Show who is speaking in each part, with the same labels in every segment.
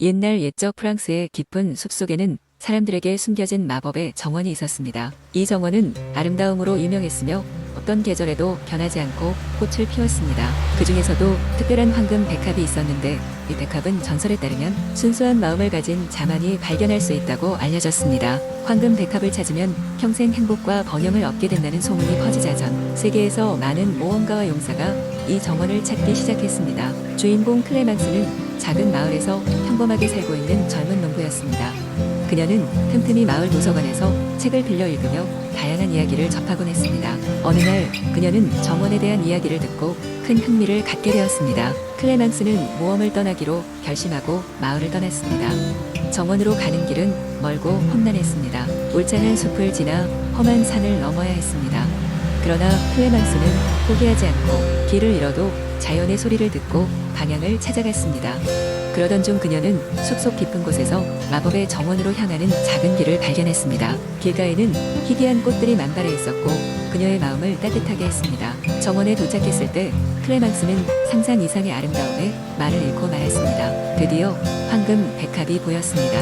Speaker 1: 옛날 옛적 프랑스의 깊은 숲속에는 사람들에게 숨겨진 마법의 정원이 있었습니다. 이 정원은 아름다움으로 유명했으며 어떤 계절에도 변하지 않고 꽃을 피웠습니다. 그 중에서도 특별한 황금 백합이 있었는데 이 백합은 전설에 따르면 순수한 마음을 가진 자만이 발견할 수 있다고 알려졌습니다. 황금 백합을 찾으면 평생 행복과 번영을 얻게 된다는 소문이 퍼지자 전 세계에서 많은 모험가와 용사가 이 정원을 찾기 시작했습니다. 주인공 클레망스는 작은 마을에서 평범하게 살고 있는 젊은 농부였습니다. 그녀는 틈틈이 마을 도서관에서 책을 빌려 읽으며 다양한 이야기를 접하곤 했습니다. 어느 날 그녀는 정원에 대한 이야기를 듣고 큰 흥미를 갖게 되었습니다. 클레망스는 모험을 떠나기로 결심하고 마을을 떠났습니다. 정원으로 가는 길은 멀고 험난했습니다. 울창한 숲을 지나 험한 산을 넘어야 했습니다. 그러나 클레망스는 포기하지 않고 길을 잃어도 자연의 소리를 듣고 방향을 찾아갔습니다. 그러던 중 그녀는 숲속 깊은 곳에서 마법의 정원으로 향하는 작은 길을 발견했습니다. 길가에는 희귀한 꽃들이 만발해 있었고 그녀의 마음을 따뜻하게 했습니다. 정원에 도착했을 때 클레망스는 상상 이상의 아름다움에 말을 잃고 말았습니다. 드디어 황금 백합이 보였습니다.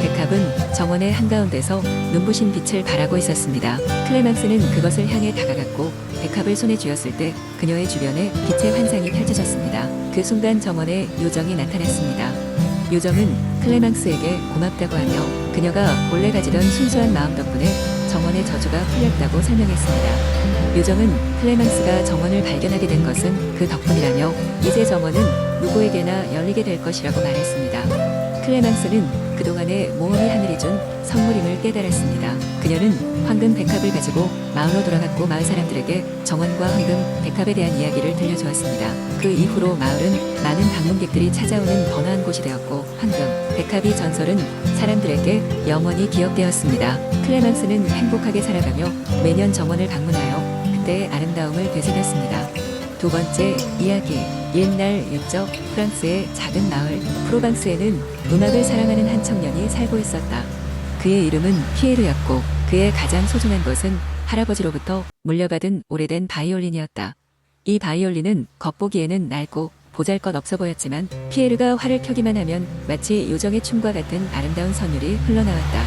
Speaker 1: 백합은 정원의 한가운데서 눈부신 빛을 발하고 있었습니다. 클레망스는 그것을 향해 다가갔고 백합을 손에 쥐었을 때 그녀의 주변에 빛의 환상이 펼쳐졌습니다. 그 순간 정원에 요정이 나타났습니다. 요정은 클레망스에게 고맙다고 하며 그녀가 원래 가지던 순수한 마음 덕분에 정원의 저주가 풀렸다고 설명했습니다. 요정은 클레망스가 정원을 발견하게 된 것은 그 덕분이라며 이제 정원은 누구에게나 열리게 될 것이라고 말했습니다. 클레망스는 그동안의 모험이 하늘이 준 선물임을 깨달았습니다. 그녀는 황금 백합을 가지고 마을로 돌아갔고 마을 사람들에게 정원과 황금 백합에 대한 이야기를 들려주었습니다. 그 이후로 마을은 많은 방문객들이 찾아오는 번화한 곳이 되었고 황금 백합이 전설은 사람들에게 영원히 기억되었습니다. 클레망스는 행복하게 살아가며 매년 정원을 방문하여 그때의 아름다움을 되새겼습니다. 두 번째 이야기 옛날 옛적 프랑스의 작은 마을 프로방스에는 음악을 사랑하는 한 청년이 살고 있었다. 그의 이름은 피에르였고 그의 가장 소중한 것은 할아버지로부터 물려받은 오래된 바이올린이었다. 이 바이올린은 겉보기에는 낡고 보잘것 없어 보였지만 피에르가 활을 켜기만 하면 마치 요정의 춤과 같은 아름다운 선율이 흘러나왔다.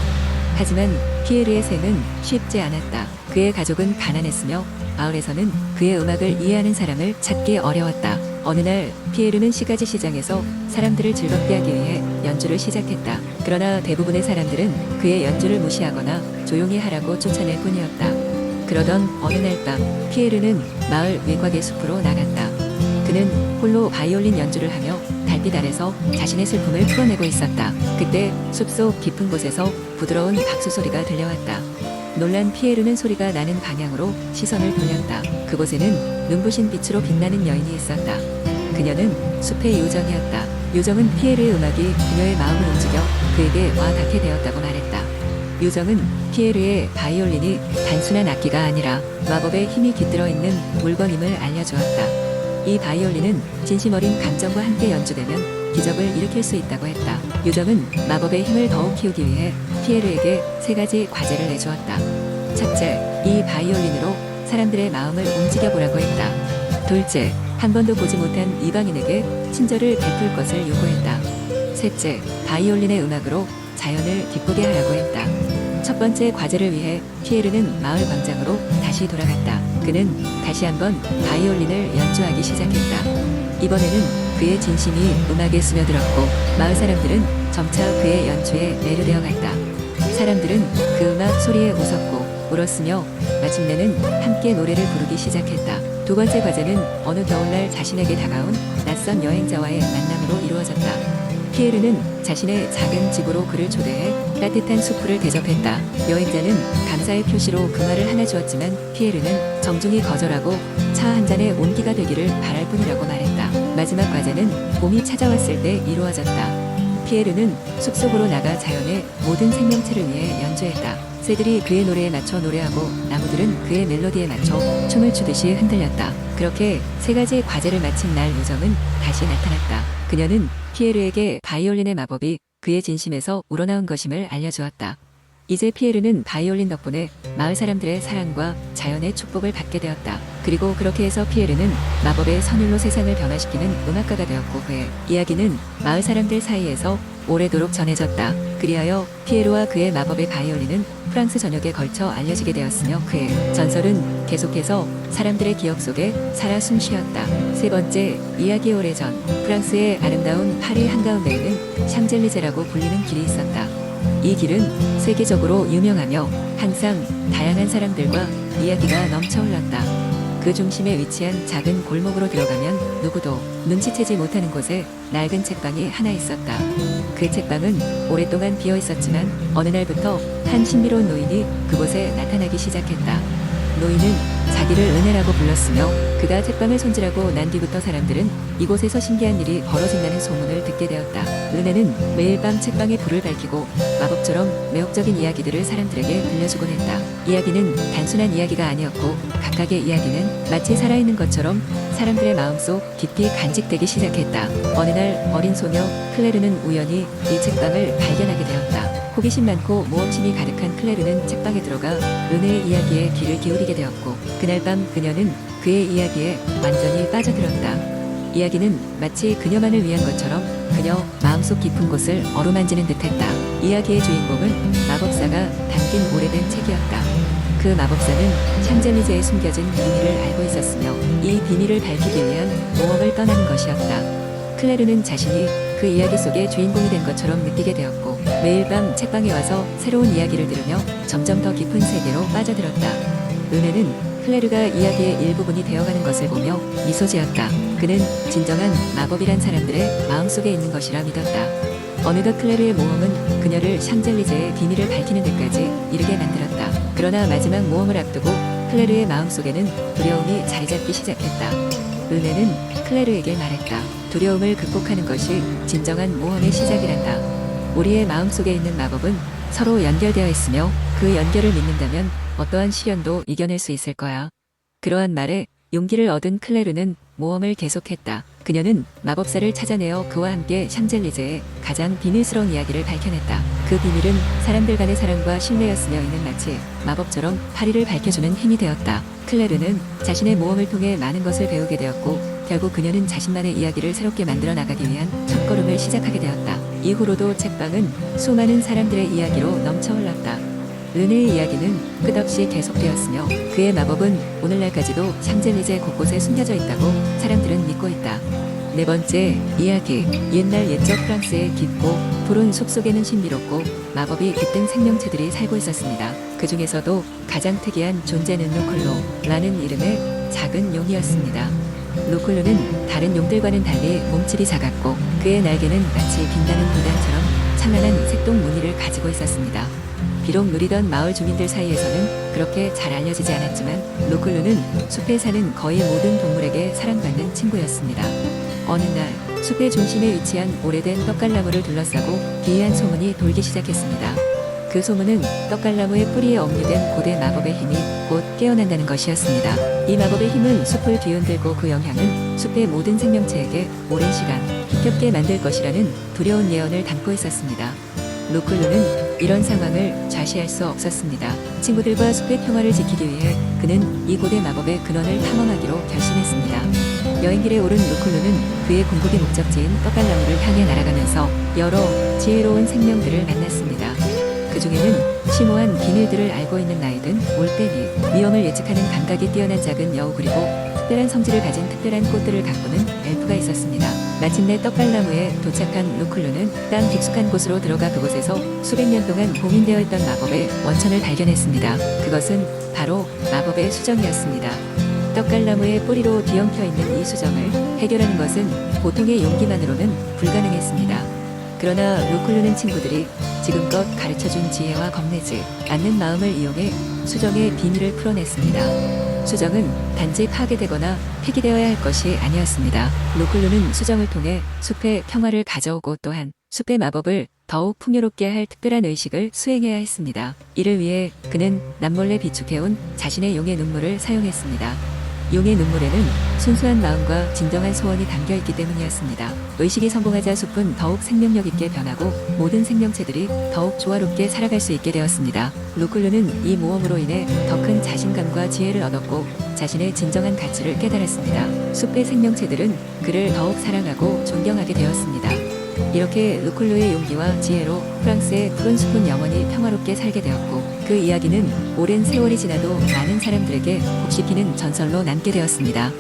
Speaker 1: 하지만 피에르의 생은 쉽지 않았다. 그의 가족은 가난했으며 마을에서는 그의 음악을 이해하는 사람을 찾기 어려웠다. 어느 날 피에르는 시가지 시장에서 사람들을 즐겁게 하기 위해 연주를 시작했다. 그러나 대부분의 사람들은 그의 연주를 무시하거나 조용히 하라고 쫓아낼 뿐이었다. 그러던 어느 날 밤 피에르는 마을 외곽의 숲으로 나갔다. 그는 홀로 바이올린 연주를 하며 달빛 아래서 자신의 슬픔을 풀어내고 있었다. 그때 숲속 깊은 곳에서 부드러운 박수 소리가 들려왔다. 놀란 피에르는 소리가 나는 방향으로 시선을 돌렸다. 그곳에는 눈부신 빛으로 빛나는 여인이 있었다. 그녀는 숲의 요정이었다. 요정은 피에르의 음악이 그녀의 마음을 움직여 그에게 와 닿게 되었다고 말했다. 요정은 피에르의 바이올린이 단순한 악기가 아니라 마법의 힘이 깃들어 있는 물건임을 알려주었다. 이 바이올린은 진심 어린 감정과 함께 연주되면 기적을 일으킬 수 있다고 했다. 요정은 마법의 힘을 더욱 키우기 위해 피에르에게 세 가지 과제를 내주었다. 첫째, 이 바이올린으로 사람들의 마음을 움직여 보라고 했다. 둘째, 한 번도 보지 못한 이방인에게 친절을 베풀 것을 요구했다. 셋째, 바이올린의 음악으로 자연을 기쁘게 하라고 했다. 첫 번째 과제를 위해 피에르는 마을 광장으로 다시 돌아갔다. 그는 다시 한번 바이올린을 연주하기 시작했다. 이번에는 그의 진심이 음악에 스며들었고 마을 사람들은 점차 그의 연주에 매료되어 갔다. 사람들은 그 음악 소리에 웃었고 울었으며 마침내는 함께 노래를 부르기 시작했다. 두 번째 과제는 어느 겨울날 자신에게 다가온 낯선 여행자와의 만남으로 이루어졌다. 피에르는 자신의 작은 집으로 그를 초대해 따뜻한 수프를 대접했다. 여행자는 감사의 표시로 그 말을 하나 주었지만 피에르는 정중히 거절하고 차 한 잔에 온기가 되기를 바랄 뿐이라고 말했다. 마지막 과제는 봄이 찾아왔을 때 이루어졌다. 피에르는 숲속으로 나가 자연의 모든 생명체를 위해 연주했다. 새들이 그의 노래에 맞춰 노래하고 나무들은 그의 멜로디에 맞춰 춤을 추듯이 흔들렸다. 그렇게 세 가지 과제를 마친 날 요정은 다시 나타났다. 그녀는 피에르에게 바이올린의 마법이 그의 진심에서 우러나온 것임을 알려주었다. 이제 피에르는 바이올린 덕분에 마을 사람들의 사랑과 자연의 축복을 받게 되었다. 그리고 그렇게 해서 피에르는 마법의 선율로 세상을 변화시키는 음악가가 되었고 그의 이야기는 마을 사람들 사이에서 오래도록 전해졌다. 그리하여 피에로와 그의 마법의 바이올린은 프랑스 전역에 걸쳐 알려지게 되었으며 그의 전설은 계속해서 사람들의 기억 속에 살아 숨쉬었다. 세 번째, 이야기 오래전 프랑스의 아름다운 파리 한가운데에는 샹젤리제라고 불리는 길이 있었다. 이 길은 세계적으로 유명하며 항상 다양한 사람들과 이야기가 넘쳐 흘렀다. 그 중심에 위치한 작은 골목으로 들어가면 누구도 눈치채지 못하는 곳에 낡은 책방이 하나 있었다. 그 책방은 오랫동안 비어 있었지만 어느 날부터 한 신비로운 노인이 그곳에 나타나기 시작했다. 노인은 자기를 은혜라고 불렀으며 그가 책방을 손질하고 난 뒤부터 사람들은 이곳에서 신기한 일이 벌어진다는 소문을 듣게 되었다. 은혜는 매일 밤 책방에 불을 밝히고 마법처럼 매혹적인 이야기들을 사람들에게 들려주곤 했다. 이야기는 단순한 이야기가 아니었고 각각의 이야기는 마치 살아있는 것처럼 사람들의 마음속 깊이 간직되기 시작했다. 어느 날 어린 소녀 클레르는 우연히 이 책방을 발견하게 되었다. 호기심 많고 모험심이 가득한 클레르는 책방에 들어가 은혜의 이야기에 귀를 기울이게 되었고 그날 밤 그녀는 그의 이야기에 완전히 빠져들었다. 이야기는 마치 그녀만을 위한 것처럼 그녀 마음속 깊은 곳을 어루만지는 듯했다. 이야기의 주인공은 마법사가 담긴 오래된 책이었다. 그 마법사는 샹젤리제에 숨겨진 비밀을 알고 있었으며 이 비밀을 밝히기 위한 모험을 떠나는 것이었다. 클레르는 자신이 그 이야기 속의 주인공이 된 것처럼 느끼게 되었고 매일 밤 책방에 와서 새로운 이야기를 들으며 점점 더 깊은 세계로 빠져들었다. 은혜는 클레르가 이야기의 일부분이 되어가는 것을 보며 미소 지었다. 그는 진정한 마법이란 사람들의 마음속에 있는 것이라 믿었다. 어느덧 클레르의 모험은 그녀를 샹젤리제의 비밀을 밝히는 데까지 이르게 만들었다. 그러나 마지막 모험을 앞두고 클레르의 마음속에는 두려움이 자리 잡기 시작했다. 은혜는 클레르에게 말했다. 두려움을 극복하는 것이 진정한 모험의 시작이란다. 우리의 마음속에 있는 마법은 서로 연결되어 있으며 그 연결을 믿는다면 어떠한 시련도 이겨낼 수 있을 거야. 그러한 말에 용기를 얻은 클레르는 모험을 계속했다. 그녀는 마법사를 찾아내어 그와 함께 샹젤리제의 가장 비밀스러운 이야기를 밝혀냈다. 그 비밀은 사람들 간의 사랑과 신뢰였으며 이는 마치 마법처럼 파리를 밝혀주는 힘이 되었다. 클레르는 자신의 모험을 통해 많은 것을 배우게 되었고 결국 그녀는 자신만의 이야기를 새롭게 만들어 나가기 위한 첫걸음을 시작하게 되었다. 이후로도 책방은 수많은 사람들의 이야기로 넘쳐 흘렀다. 은혜의 이야기는 끝없이 계속되었으며 그의 마법은 오늘날까지도 샹젤리제 곳곳에 숨겨져 있다고 사람들은 믿고 있다. 네 번째 이야기 옛날 옛적 프랑스의 깊고 푸른 숲속에는 신비롭고 마법이 깃든 생명체들이 살고 있었습니다. 그 중에서도 가장 특이한 존재는 루클로라는 이름의 작은 용이었습니다. 루클루는 다른 용들과는 달리 몸집이 작았고 그의 날개는 마치 빛나는 불단처럼 찬란한 색동 무늬를 가지고 있었습니다. 비록 누리던 마을 주민들 사이에서는 그렇게 잘 알려지지 않았지만 로클루는 숲에 사는 거의 모든 동물에게 사랑받는 친구였습니다. 어느 날 숲의 중심에 위치한 오래된 떡갈나무를 둘러싸고 기이한 소문이 돌기 시작했습니다. 그 소문은 떡갈나무의 뿌리에 억류된 고대 마법의 힘이 곧 깨어난다는 것이었습니다. 이 마법의 힘은 숲을 뒤흔들고 그 영향은 숲의 모든 생명체에게 오랜 시간 힘겹게 만들 것이라는 두려운 예언을 담고 있었습니다. 루클루는 이런 상황을 좌시할 수 없었습니다. 친구들과 숲의 평화를 지키기 위해 그는 이 고대 마법의 근원을 탐험하기로 결심했습니다. 여행길에 오른 루클루는 그의 궁극의 목적지인 떡갈나무를 향해 날아가면서 여러 지혜로운 생명들을 만났습니다. 그 중에는 심오한 비밀들을 알고 있는 나이든 올빼미, 위험을 예측하는 감각이 뛰어난 작은 여우 그리고 특별한 성질을 가진 특별한 꽃들을 가꾸는 엘프가 있었습니다. 마침내 떡갈나무에 도착한 루클루는 땅 깊숙한 곳으로 들어가 그곳에서 수백 년 동안 봉인되어 있던 마법의 원천을 발견했습니다. 그것은 바로 마법의 수정이었습니다. 떡갈나무의 뿌리로 뒤엉켜 있는 이 수정을 해결하는 것은 보통의 용기만으로는 불가능했습니다. 그러나 루클루는 친구들이 지금껏 가르쳐준 지혜와 겁내지 않는 마음을 이용해 수정의 비밀을 풀어냈습니다. 수정은 단지 파괴되거나 폐기되어야 할 것이 아니었습니다. 루클루는 수정을 통해 숲의 평화를 가져오고 또한 숲의 마법을 더욱 풍요롭게 할 특별한 의식을 수행해야 했습니다. 이를 위해 그는 남몰래 비축해온 자신의 용의 눈물을 사용했습니다. 용의 눈물에는 순수한 마음과 진정한 소원이 담겨 있기 때문이었습니다. 의식이 성공하자 숲은 더욱 생명력 있게 변하고 모든 생명체들이 더욱 조화롭게 살아갈 수 있게 되었습니다. 루클루는 이 모험으로 인해 더 큰 자신감과 지혜를 얻었고 자신의 진정한 가치를 깨달았습니다. 숲의 생명체들은 그를 더욱 사랑하고 존경하게 되었습니다. 이렇게 루클루의 용기와 지혜로 프랑스의 푸른 숲은 영원히 평화롭게 살게 되었고 그 이야기는 오랜 세월이 지나도 많은 사람들에게 곱씹히는 전설로 남게 되었습니다.